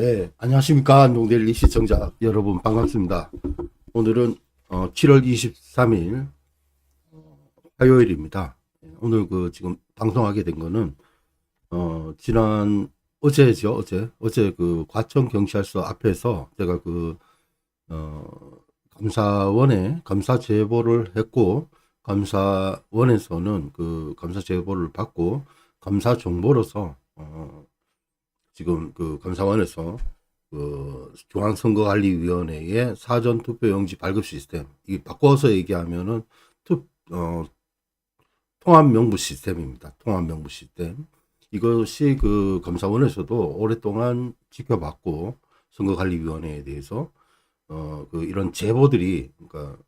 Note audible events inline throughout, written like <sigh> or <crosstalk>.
네, 안녕하십니까. 농델리 시청자 여러분 반갑습니다. 오늘은 어, 7월 23일 어, 화요일입니다. 오늘 그 지금 방송하게 된 거는 어, 지난 어제죠, 어제. 어제 그 과천 경찰서 앞에서 제가 그 어, 감사원에 감사 제보를 했고 감사원에서는 그 감사 제보를 받고 감사 정보로서 어, 지금 그 감사원에서 그 중앙선거관리위원회의 사전 투표 용지 발급 시스템 이 바꿔서 얘기하면은 투, 어, 통합 명부 시스템입니다. 통합 명부 시스템 이것이 그 감사원에서도 오랫동안 지켜봤고 선거관리위원회에 대해서 어 그 이런 제보들이 그러니까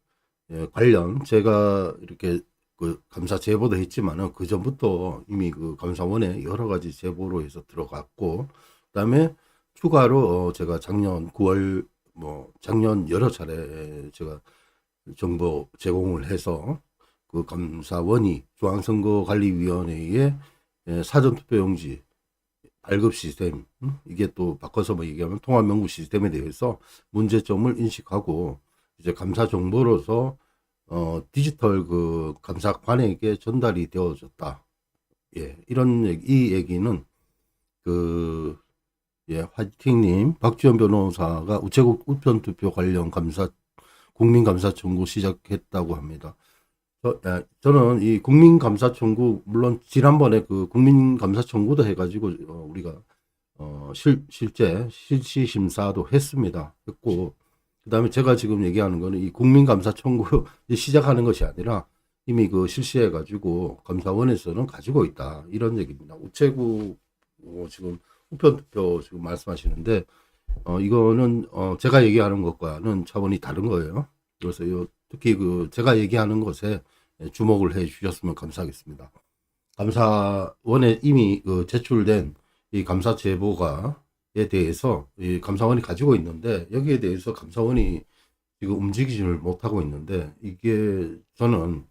예, 관련 제가 이렇게 그 감사 제보도 했지만은 그 전부터 이미 그 감사원에 여러 가지 제보로 해서 들어갔고 그다음에 추가로 어 제가 작년 9월 뭐 작년 여러 차례 제가 정보 제공을 해서 그 감사원이 중앙선거관리위원회의 예, 사전투표용지 발급 시스템 음? 이게 또 바꿔서 뭐 얘기하면 통합명부 시스템에 대해서 문제점을 인식하고 이제 감사 정보로서 어 디지털 그 감사관에게 전달이 되어졌다. 예, 이런 얘기, 이 얘기는 그 예, 화이팅님 박지원 변호사가 우체국 우편 투표 관련 감사 국민 감사 청구 시작했다고 합니다. 저, 예, 저는 이 국민 감사 청구 물론 지난번에 그 국민 감사 청구도 해가지고 어, 우리가 어, 실, 실제 실시 심사도 했습니다. 했고 그다음에 제가 지금 얘기하는 거는 이 국민감사 청구 <laughs> 시작하는 것이 아니라 이미 그 실시해 가지고 감사원에서는 가지고 있다 이런 얘기입니다. 우체국 어, 지금 우편 투표 지금 말씀하시는데 어 이거는 어 제가 얘기하는 것과는 차원이 다른 거예요. 그래서 요 특히 그 제가 얘기하는 것에 주목을 해 주셨으면 감사하겠습니다. 감사원에 이미 그 제출된 이 감사 제보가에 대해서 이 감사원이 가지고 있는데 여기에 대해서 감사원이 지금 움직이지를 못하고 있는데 이게 저는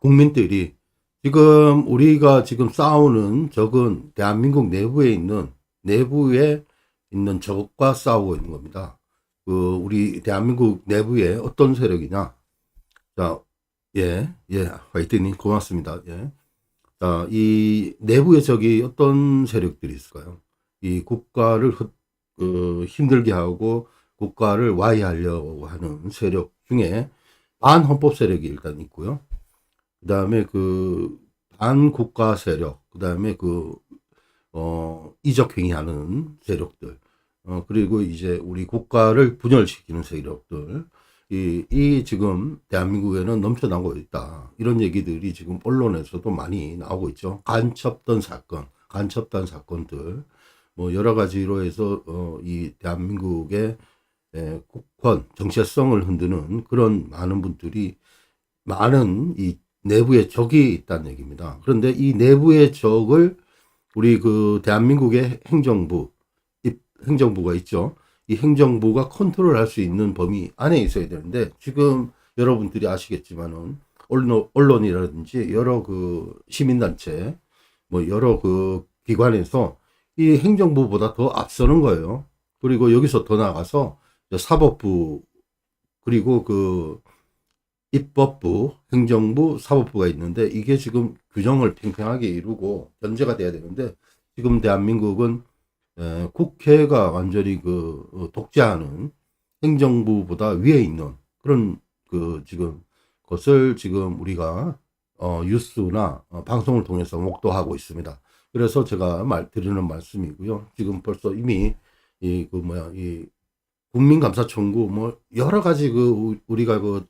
국민들이 지금 우리가 지금 싸우는 적은 대한민국 내부에 있는 내부에 있는 적과 싸우고 있는 겁니다. 그 우리 대한민국 내부에 어떤 세력이냐? 자, 예, 예, 화이트님 고맙습니다. 예. 자, 이 내부의 적이 어떤 세력들이 있을까요? 이 국가를 흡- 그 힘들게 하고 국가를 와해하려고 하는 세력 중에 반헌법 세력이 일단 있고요. 그 다음에 그 반국가 세력, 그 다음에 그, 어, 이적행위하는 세력들, 어, 그리고 이제 우리 국가를 분열시키는 세력들, 이, 이 지금 대한민국에는 넘쳐나고 있다. 이런 얘기들이 지금 언론에서도 많이 나오고 있죠. 간첩던 사건, 간첩단 사건들, 뭐 여러 가지로 해서, 어, 이 대한민국의 에, 국권, 정체성을 흔드는 그런 많은 분들이 많은 이 내부에 적이 있다는 얘기입니다. 그런데 이 내부의 적을 우리 그 대한민국의 행정부, 이 행정부가 있죠. 이 행정부가 컨트롤할 수 있는 범위 안에 있어야 되는데 지금 여러분들이 아시겠지만은 언론, 언론이라든지 여러 그 시민단체, 뭐 여러 그 기관에서 이 행정부보다 더 앞서는 거예요. 그리고 여기서 더 나가서 사법부 그리고 그 입법부, 행정부, 사법부가 있는데 이게 지금 규정을 팽팽하게 이루고 견제가 돼야 되는데 지금 대한민국은 에, 국회가 완전히 그 어, 독재하는 행정부보다 위에 있는 그런 그 지금 것을 지금 우리가 어, 뉴스나 어, 방송을 통해서 목도하고 있습니다. 그래서 제가 말 드리는 말씀이고요. 지금 벌써 이미 이 그 뭐야 이 국민감사 청구 뭐 여러 가지 그 우- 우리가 그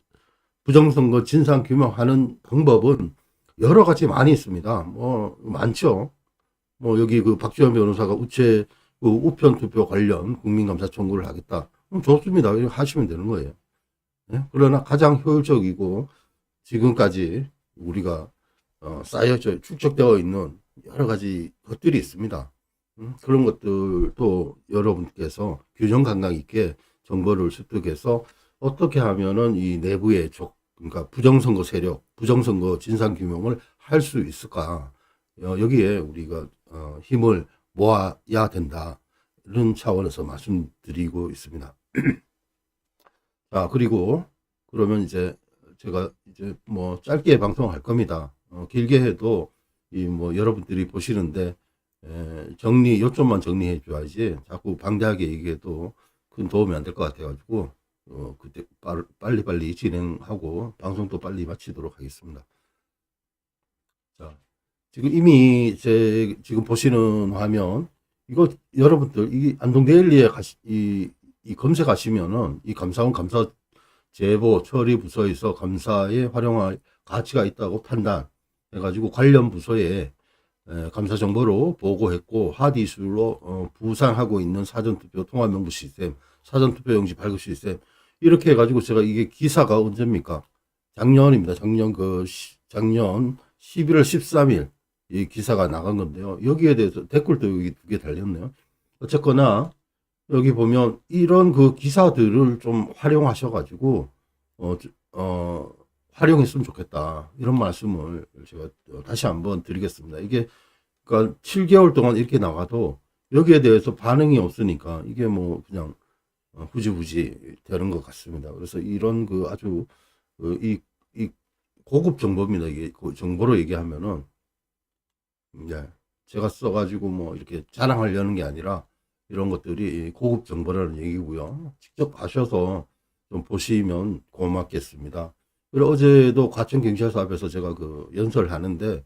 부정선거 진상 규명하는 방법은 여러 가지 많이 있습니다. 뭐 많죠. 뭐 여기 그 박지원 변호사가 우체 그 우편 투표 관련 국민감사 청구를 하겠다. 그럼 좋습니다. 하시면 되는 거예요. 예? 그러나 가장 효율적이고 지금까지 우리가 어, 쌓여져 축적되어 있는 여러 가지 것들이 있습니다. 음, 그런 것들도 여러분께서 균형 감각 있게 정보를 습득해서 어떻게 하면은 이 내부의 적, 그러니까 부정선거 세력, 부정선거 진상 규명을 할 수 있을까? 어, 여기에 우리가 어, 힘을 모아야 된다. 이런 차원에서 말씀드리고 있습니다. <clears throat> 자, 그리고 그러면 이제 제가 이제 뭐 짧게 방송할 겁니다. 어, 길게 해도 이 뭐 여러분들이 보시는데 에, 정리 요점만 정리해 줘야지 자꾸 방대하게 얘기해도 큰 도움이 안 될 것 같아가지고 어, 그때 빨- 빨리 빨리 진행하고 방송도 빨리 마치도록 하겠습니다. 자, 지금 이미 제 지금 보시는 화면 이거 여러분들 이 안동데일리에 가시 이, 이 검색하시면은 이 감사원 감사 제보 처리 부서에서 감사에 활용할 가치가 있다고 판단 해가지고 관련 부서에 에, 감사 정보로 보고했고 하디술로 어, 부상하고 있는 사전투표 통합명부 시스템, 사전투표 용지 발급 시스템 이렇게 해가지고 제가 이게 기사가 언제입니까? 작년입니다. 작년 그 시- 작년 11월 13일 이 기사가 나간 건데요. 여기에 대해서 댓글도 여기 두 개 달렸네요. 어쨌거나 여기 보면 이런 그 기사들을 좀 활용하셔가지고 어, 저- 어 활용했으면 좋겠다 이런 말씀을 제가 어, 다시 한번 드리겠습니다. 이게 그러니까 7개월 동안 이렇게 나가도 여기에 대해서 반응이 없으니까 이게 뭐 그냥 어, 후지부지 되는 것 같습니다. 그래서 이런 그 아주 그 이, 이 고급 정보입니다. 이게 그 정보로 얘기하면은 네, 제가 써가지고 뭐 이렇게 자랑하려는 게 아니라 이런 것들이 고급 정보라는 얘기고요. 직접 가셔서 좀 보시면 고맙겠습니다. 그리고 어제도 과천 경찰서 앞에서 제가 그 연설하는데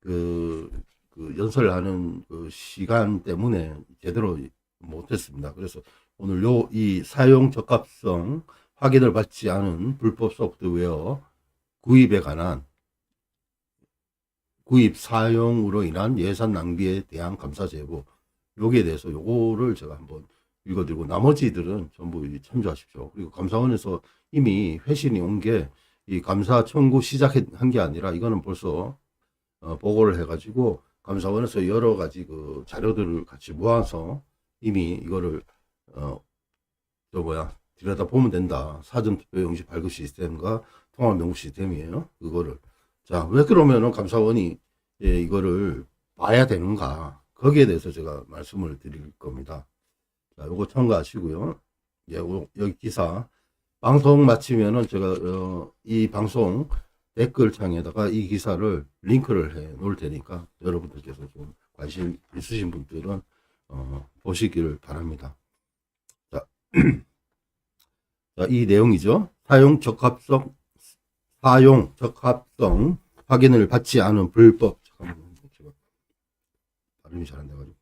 그, 그 연설하는 그 시간 때문에 제대로 못했습니다. 그래서 오늘 요 이 사용 적합성 확인을 받지 않은 불법 소프트웨어 구입에 관한 구입 사용으로 인한 예산 낭비에 대한 감사 제보 여기에 대해서 요거를 제가 한번 읽어드리고 나머지들은 전부 이 참조하십시오. 그리고 감사원에서 이미 회신이 온게 이 감사 청구 시작한 게 아니라 이거는 벌써 어, 보고를 해가지고 감사원에서 여러 가지 그 자료들을 같이 모아서 이미 이거를 어, 저 뭐야 들여다 보면 된다. 사전투표 용지 발급 시스템과 통합 명부 시스템이에요. 그거를 자 왜 그러면은 감사원이 예, 이거를 봐야 되는가 거기에 대해서 제가 말씀을 드릴 겁니다. 자, 요거 참고하시고요. 예, 요- 여기 기사 방송 마치면은 제가 어, 이 방송 댓글 창에다가 이 기사를 링크를 해 놓을 테니까 여러분들께서 좀 관심 있으신 분들은 어, 보시기를 바랍니다. 자, <clears throat> 자, 이 내용이죠. 사용 적합성 사용 적합성 확인을 받지 않은 불법 발음이 잘 안 돼가지고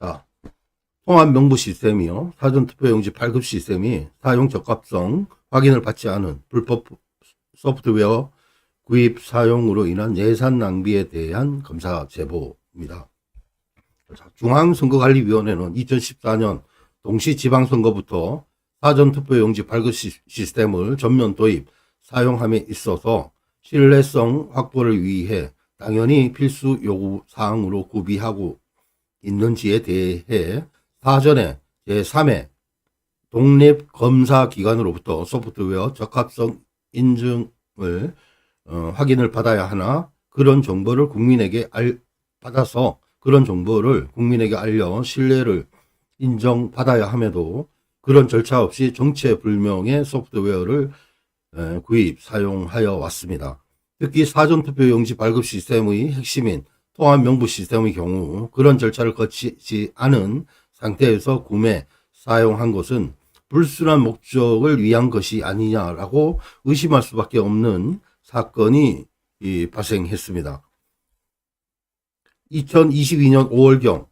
자 통합 명부 시스템이요 사전투표용지 발급 시스템이 사용 적합성 확인을 받지 않은 불법 소프트웨어 구입 사용으로 인한 예산 낭비에 대한 검사 제보입니다. 자, 중앙선거관리위원회는 2014년 동시 지방선거부터 사전투표용지 발급 시- 시스템을 전면 도입, 사용함에 있어서 신뢰성 확보를 위해 당연히 필수 요구 사항으로 구비하고 있는지에 대해 사전에 제3회 독립검사기관으로부터 소프트웨어 적합성 인증을 어, 확인을 받아야 하나 그런 정보를 국민에게 알, 받아서 그런 정보를 국민에게 알려 신뢰를 인정받아야 함에도 그런 절차 없이 정체불명의 소프트웨어를 에, 구입, 사용하여 왔습니다. 특히 사전투표 용지 발급 시스템의 핵심인 통합 명부 시스템의 경우 그런 절차를 거치지 않은 상태에서 구매, 사용한 것은 불순한 목적을 위한 것이 아니냐라고 의심할 수밖에 없는 사건이 이, 발생했습니다. 2022년 5월경,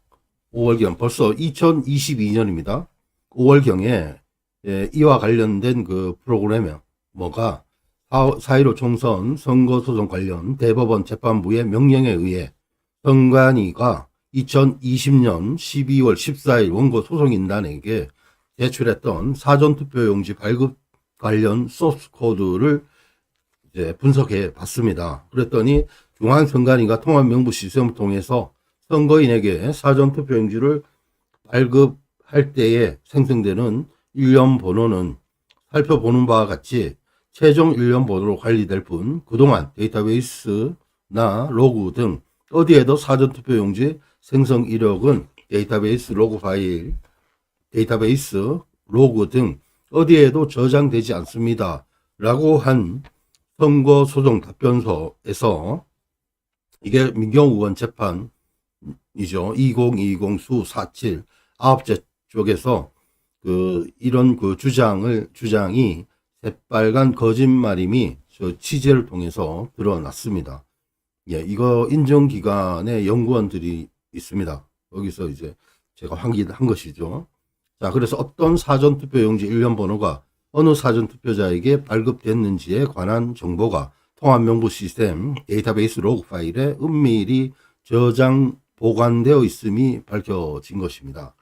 5월경 벌써 2022년입니다. 5월경에 예, 이와 관련된 그 프로그램에 뭐가 4.15 총선 선거소송 관련 대법원 재판부의 명령에 의해 선관위가 2020년 12월 14일 원고 소송인단에게 제출했던 사전투표용지 발급 관련 소스 코드를 이제 분석해 봤습니다. 그랬더니 중앙선관위가 통합명부 시스템을 통해서 선거인에게 사전투표용지를 발급할 때에 생성되는 일련 번호는 살펴보는 바와 같이 최종 일련 번호로 관리될 뿐 그동안 데이터베이스 나 로그 등 어디에도 사전투표용지 생성 이력은 데이터베이스 로그 파일, 데이터베이스 로그 등 어디에도 저장되지 않습니다. 라고 한 선거 소정 답변서에서 이게 민경 의원 재판이죠. 2020 수 47 아홉째 쪽에서 그 이런 그 주장을 주장이 새빨간 거짓말임이 저 취재를 통해서 드러났습니다. 예, 이거 인정 기관의 연구원들이 있습니다. 여기서 이제 제가 확인한 것이죠. 자, 그래서 어떤 사전투표용지 일련 번호가 어느 사전투표자에게 발급됐는지에 관한 정보가 통합명부 시스템 데이터베이스 로그 파일에 은밀히 저장 보관되어 있음이 밝혀진 것입니다.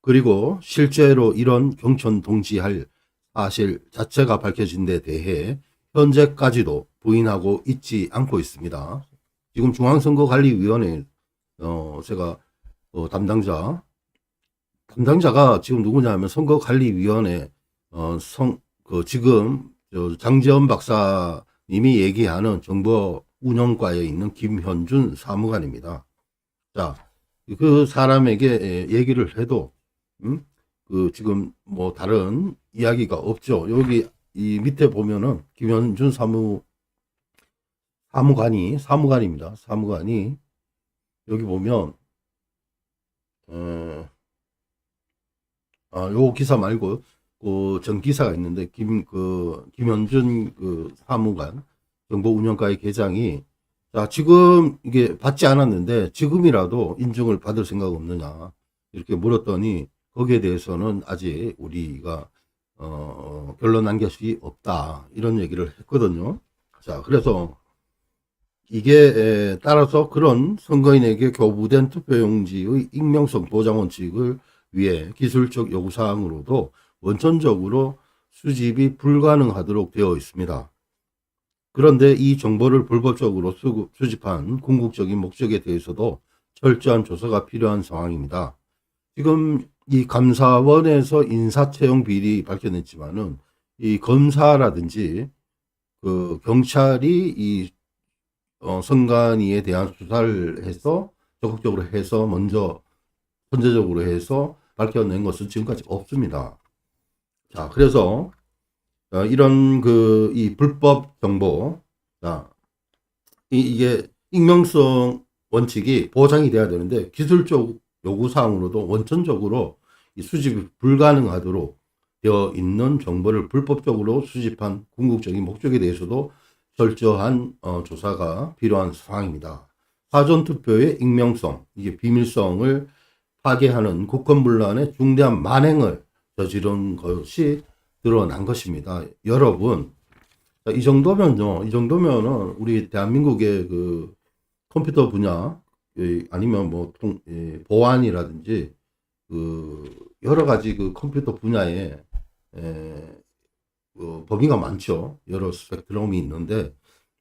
그리고 실제로 이런 경천 동지할 사실 자체가 밝혀진 데 대해 현재까지도 부인하고 있지 않고 있습니다. 지금 중앙선거관리위원회 어 제가 어, 담당자 담당자가 지금 누구냐면 선거관리위원회 어 성 그 지금 저 장재원 박사님이 얘기하는 정보 운영과에 있는 김현준 사무관입니다. 자, 그 사람에게 예, 얘기를 해도 음? 그 지금 뭐 다른 이야기가 없죠. 여기 이 밑에 보면은 김현준 사무 사무관이 사무관입니다. 사무관이 여기 보면 어, 아, 요 기사 말고 그 전 기사가 있는데 김 그 김현준 그 사무관 정보 운영과의 계장이 자 지금 이게 받지 않았는데 지금이라도 인증을 받을 생각 없느냐 이렇게 물었더니 거기에 대해서는 아직 우리가 어, 결론 난 것이 없다 이런 얘기를 했거든요. 자 그래서 이게 에, 따라서 그런 선거인에게 교부된 투표용지의 익명성 보장 원칙을 위해 기술적 요구사항으로도 원천적으로 수집이 불가능하도록 되어 있습니다. 그런데 이 정보를 불법적으로 수, 수집한 궁극적인 목적에 대해서도 철저한 조사가 필요한 상황입니다. 지금 이 감사원에서 인사채용 비리 밝혀냈지만은 이 검사라든지 그 경찰이 이 어, 선관위에 대한 수사를 해서 적극적으로 해서 먼저 선제적으로 해서 밝혀낸 것은 지금까지 없습니다. 자, 그래서 어, 이런 그 이 불법 정보, 자, 이, 이게 익명성 원칙이 보장이 돼야 되는데 기술적 요구 사항으로도 원천적으로 이 수집이 불가능하도록 되어 있는 정보를 불법적으로 수집한 궁극적인 목적에 대해서도 철저한 어, 조사가 필요한 사항입니다. 사전투표의 익명성, 이게 비밀성을 파괴하는 국권분란의 중대한 만행을 저지른 것이 드러난 것입니다. 여러분, 자, 이 정도면요, 이 정도면은 우리 대한민국의 그 컴퓨터 분야, 이, 아니면 뭐 통, 이, 보안이라든지 그 여러 가지 그 컴퓨터 분야에 에, 그 범위가 많죠. 여러 스펙트럼이 있는데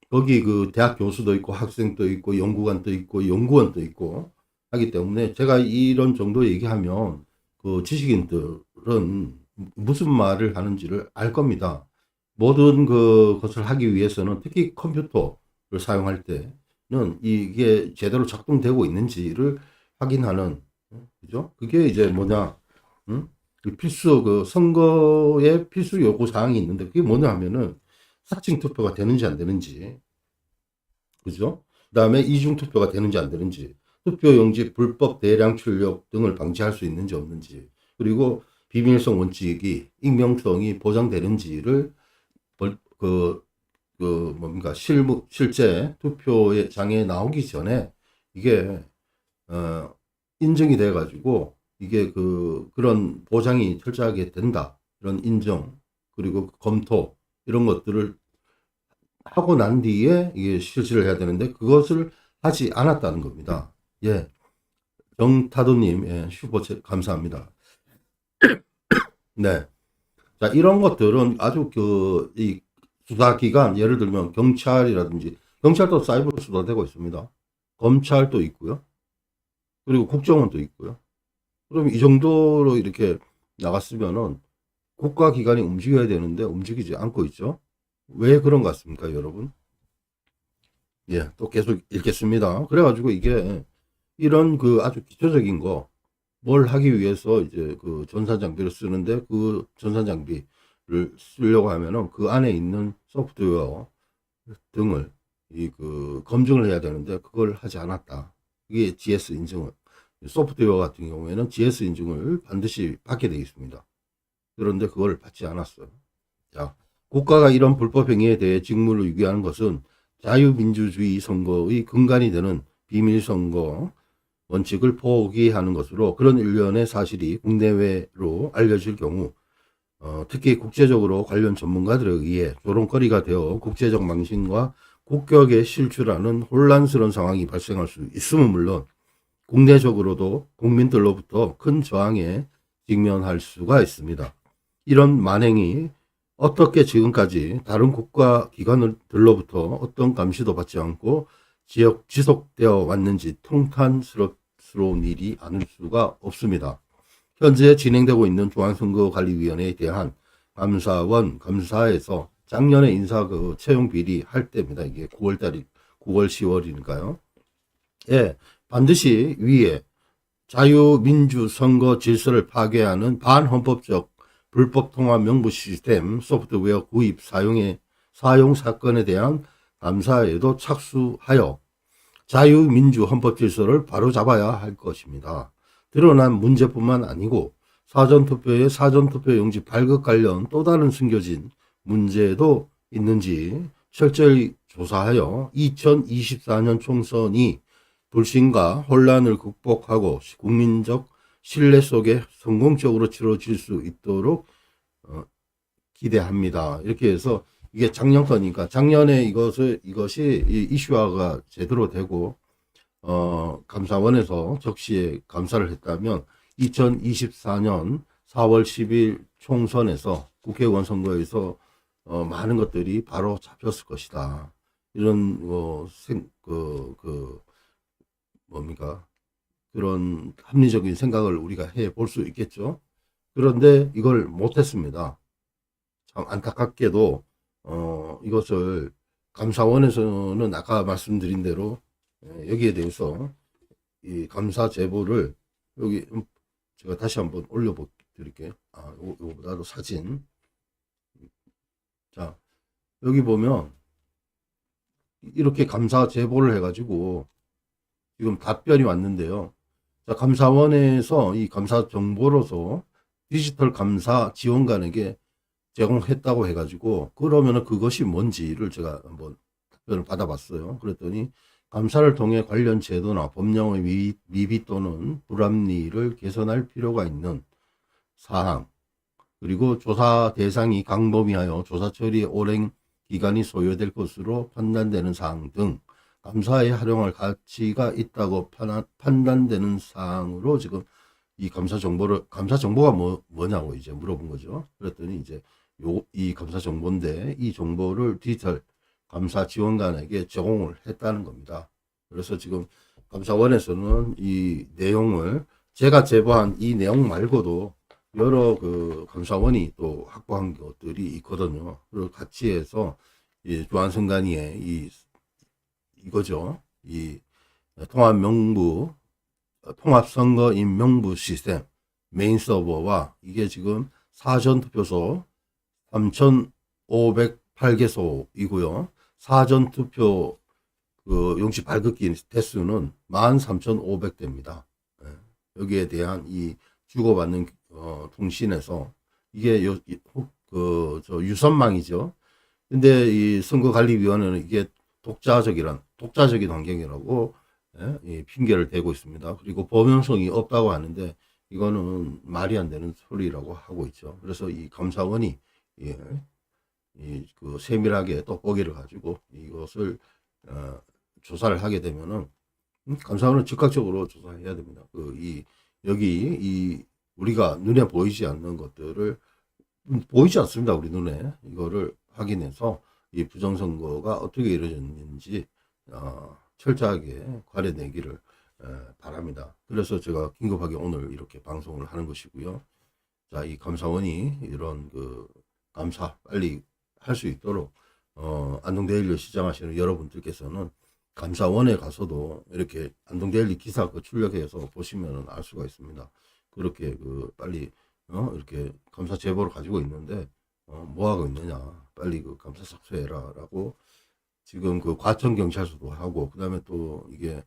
거기 그 대학 교수도 있고 학생도 있고 연구관도 있고 연구원도 있고 하기 때문에 제가 이런 정도 얘기하면 그 지식인들은 무슨 말을 하는지를 알 겁니다. 모든 그 것을 하기 위해서는 특히 컴퓨터를 사용할 때는 이게 제대로 작동되고 있는지를 확인하는 그죠? 그게 이제 뭐냐? 응? 그 필수 그 선거에 필수 요구 사항이 있는데 그게 뭐냐 하면은 사칭 투표가 되는지 안 되는지 그죠? 그다음에 이중 투표가 되는지 안 되는지 투표용지 불법 대량 출력 등을 방지할 수 있는지 없는지 그리고 비밀성 원칙이 익명성이 보장되는지를 벌- 그, 그 뭡니까 실무 실제 투표의 장에 나오기 전에 이게 어 인정이 돼 가지고 이게 그 그런 보장이 철저하게 된다 이런 인정 그리고 검토 이런 것들을 하고 난 뒤에 이게 실시를 해야 되는데 그것을 하지 않았다는 겁니다. 예. 정타도님, 예, 슈퍼챗 감사합니다. 네. 자, 이런 것들은 아주 그, 이 수사 기관, 예를 들면 경찰이라든지, 경찰도 사이버로 수사되고 있습니다. 검찰도 있고요. 그리고 국정원도 있고요. 그럼 이 정도로 이렇게 나갔으면은 국가 기관이 움직여야 되는데 움직이지 않고 있죠. 왜 그런 것 같습니까, 여러분? 예, 또 계속 읽겠습니다. 그래가지고 이게 이런 그 아주 기초적인 거, 뭘 하기 위해서 이제 그 전산 장비를 쓰는데 그 전산 장비를 쓰려고 하면은 그 안에 있는 소프트웨어 등을 이 그 검증을 해야 되는데 그걸 하지 않았다. 이게 GS 인증을 소프트웨어 같은 경우에는 GS 인증을 반드시 받게 되어 있습니다. 그런데 그걸 받지 않았어요. 자, 국가가 이런 불법 행위에 대해 직무를 유기하는 것은 자유민주주의 선거의 근간이 되는 비밀선거 원칙을 포기하는 것으로 그런 일련의 사실이 국내외로 알려질 경우 어, 특히 국제적으로 관련 전문가들에 의해 조롱거리가 되어 국제적 망신과 국격에 실추라는 혼란스러운 상황이 발생할 수 있음은 물론 국내적으로도 국민들로부터 큰 저항에 직면할 수가 있습니다. 이런 만행이 어떻게 지금까지 다른 국가 기관들로부터 어떤 감시도 받지 않고 지역 지속되어 왔는지 통탄스러운 일이 아닐 수가 없습니다. 현재 진행되고 있는 중앙선거관리위원회에 대한 감사원 감사에서 작년에 인사 그 채용 비리 할 때입니다. 이게 9월 달이 9월 10월이니까요. 예, 반드시 위에 자유민주 선거 질서를 파괴하는 반헌법적 불법 통합 명부 시스템 소프트웨어 구입 사용에 사용 사건에 대한 감사에도 착수하여 자유민주 헌법 질서를 바로잡아야 할 것입니다. 드러난 문제뿐만 아니고 사전투표의 사전투표 용지 발급 관련 또 다른 숨겨진 문제도 있는지 철저히 조사하여 2024년 총선이 불신과 혼란을 극복하고 국민적 신뢰 속에 성공적으로 치러질 수 있도록 어, 기대합니다. 이렇게 해서 이게 작년 거니까 작년에 이것을 이것이 이 이슈화가 제대로 되고 어, 감사원에서 적시에 감사를 했다면 2024년 4월 10일 총선에서 국회의원 선거에서 어, 많은 것들이 바로 잡혔을 것이다. 이런 어, 생, 그, 그 뭡니까 그런 합리적인 생각을 우리가 해 볼 수 있겠죠. 그런데 이걸 못했습니다. 참 안타깝게도 어, 이것을 감사원에서는 아까 말씀드린 대로 예, 여기에 대해서 이 감사 제보를 여기 음, 제가 다시 한번 올려 드릴게요. 아, 요, 요보다도 사진. 자, 여기 보면 이렇게 감사 제보를 해가지고 지금 답변이 왔는데요. 자, 감사원에서 이 감사 정보로서 디지털 감사 지원관에게 제공했다고 해가지고 그러면은 그것이 뭔지를 제가 한번 답변을 받아봤어요. 그랬더니 감사를 통해 관련 제도나 법령의 미, 미비 또는 불합리를 개선할 필요가 있는 사항 그리고 조사 대상이 강범위하여 조사 처리 오랜 기간이 소요될 것으로 판단되는 사항 등 감사에 활용할 가치가 있다고 판단되는 사항으로 지금 이 감사 정보를 감사 정보가 뭐 뭐냐고 이제 물어본 거죠. 그랬더니 이제 요 이 감사 정보인데 이 정보를 디지털 감사 지원관에게 제공을 했다는 겁니다. 그래서 지금 감사원에서는 이 내용을 제가 제보한 이 내용 말고도 여러 그 감사원이 또 확보한 것들이 있거든요. 그걸 같이 해서 이 주한선관위의 이 이거죠. 이 통합 명부 통합 선거인 명부 시스템 메인 서버와 이게 지금 사전 투표소 3,508개소이고요. 사전 투표 그 용지 발급기 대수는 13,500대입니다. 예. 여기에 대한 이 주고받는 어, 통신에서 이게 요, 그, 저 유선망이죠. 근데 이 선거관리위원회는 이게 독자적이란, 독자적인 환경이라고 예, 이 핑계를 대고 있습니다. 그리고 범용성이 없다고 하는데 이거는 말이 안 되는 소리라고 하고 있죠. 그래서 이 감사원이 예, 이그 세밀하게 떡보기를 가지고 이것을 어, 조사를 하게 되면은 음, 감사원은 즉각적으로 조사해야 됩니다. 그 이 여기 이 우리가 눈에 보이지 않는 것들을 음, 보이지 않습니다. 우리 눈에 이거를 확인해서 이 부정선거가 어떻게 이루어졌는지 어, 철저하게 관여내기를 에, 바랍니다. 그래서 제가 긴급하게 오늘 이렇게 방송을 하는 것이고요. 자, 이 감사원이 이런 그 감사 빨리 할 수 있도록 어, 안동대일로 시장하시는 여러분들께서는 감사원에 가서도 이렇게 안동데일리 기사 그 출력해서 보시면 알 수가 있습니다. 그렇게 그 빨리 어 이렇게 감사 제보를 가지고 있는데 어, 뭐 하고 있느냐 빨리 그 감사 착수해라라고 지금 그 과천 경찰서도 하고 그다음에 또 이게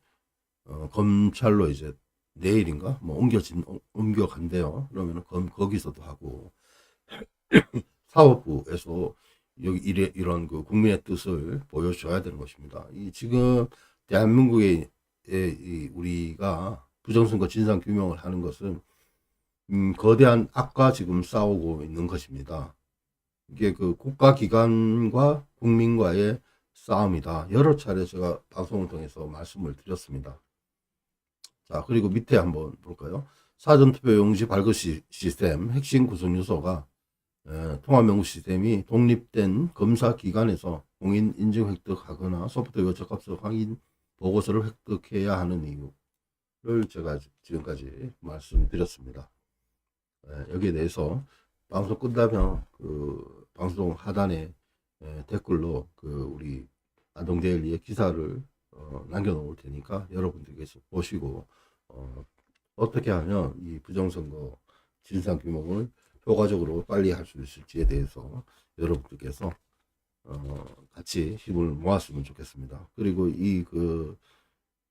어, 검찰로 이제 내일인가 뭐 옮겨진 옮- 옮겨 간대요. 그러면은 검 거기서도 하고 <clears throat> 사법부에서 여기 이래, 이런 그 국민의 뜻을 보여줘야 되는 것입니다. 이 지금 대한민국의 에, 이 우리가 부정선거 진상 규명을 하는 것은 음, 거대한 악과 지금 싸우고 있는 것입니다. 이게 그 국가기관과 국민과의 싸움이다. 여러 차례 제가 방송을 통해서 말씀을 드렸습니다. 자, 그리고 밑에 한번 볼까요? 사전투표 용지 발급 시, 시스템 핵심 구성 요소가 에, 통합명부 시스템이 독립된 검사 기관에서 공인 인증 획득하거나 소프트웨어 적합성 확인 보고서를 획득해야 하는 이유를 제가 지금까지 말씀드렸습니다. 에, 여기에 대해서 방송 끝나면 그 방송 하단에 에, 댓글로 그 우리 안동데일리의 기사를 어, 남겨놓을 테니까 여러분들께서 보시고 어, 어떻게 하면 이 부정선거 진상 규명을 효과적으로 빨리 할 수 있을지에 대해서 여러분들께서 어, 같이 힘을 모았으면 좋겠습니다. 그리고 이그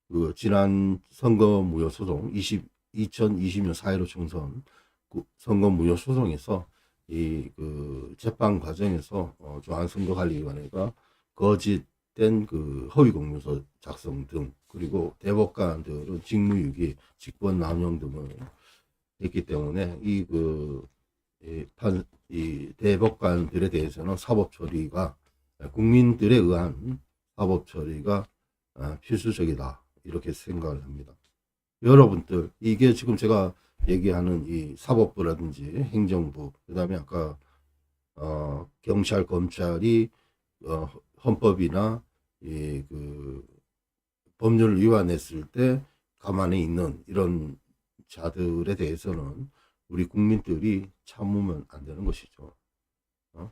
그 지난 선거 무효 소송 20 2020년 4.15 총선 그 선거 무효 소송에서 이 그 재판 과정에서 어, 중앙선거관리위원회가 거짓된 그 허위 공문서 작성 등 그리고 대법관들은 직무유기, 직권 남용 등을 했기 때문에 이그 이 판, 이 대법관들에 대해서는 사법 처리가 국민들에 의한 사법 처리가 아, 필수적이다 이렇게 생각을 합니다. 여러분들 이게 지금 제가 얘기하는 이 사법부라든지 행정부 그다음에 아까 어, 경찰 검찰이 어, 헌법이나 이 그 법률을 위반했을 때 가만히 있는 이런 자들에 대해서는 우리 국민들이 참으면 안 되는 것이죠. 어?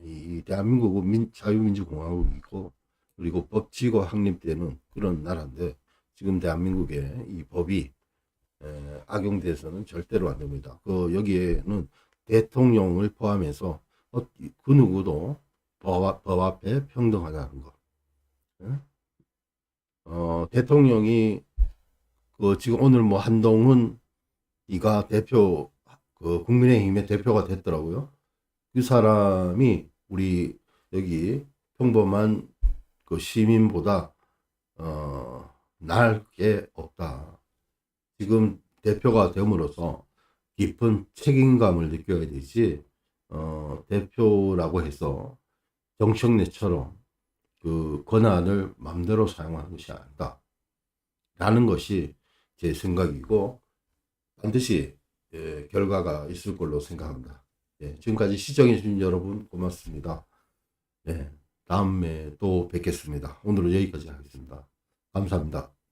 이 대한민국은 민, 자유민주공화국이고 그리고 법치가 확립되는 그런 나라인데 지금 대한민국의 이 법이 에, 악용돼서는 절대로 안 됩니다. 그 여기에는 대통령을 포함해서 어, 그 누구도 법, 앞에 평등하다는 거. 예? 어, 대통령이 그 지금 오늘 뭐 한동훈 이가 대표 그 국민의힘의 대표가 됐더라고요. 그 사람이 우리 여기 평범한 그 시민보다 어 나을 게 없다. 지금 대표가 됨으로써 깊은 책임감을 느껴야 되지. 어 대표라고 해서 정청래처럼 그 권한을 마음대로 사용하는 것이 아니다. 라는 것이 제 생각이고 반드시 예, 결과가 있을 걸로 생각합니다. 예, 지금까지 시청해 주신 여러분 고맙습니다. 예, 다음에 또 뵙겠습니다. 오늘은 여기까지 하겠습니다. 감사합니다.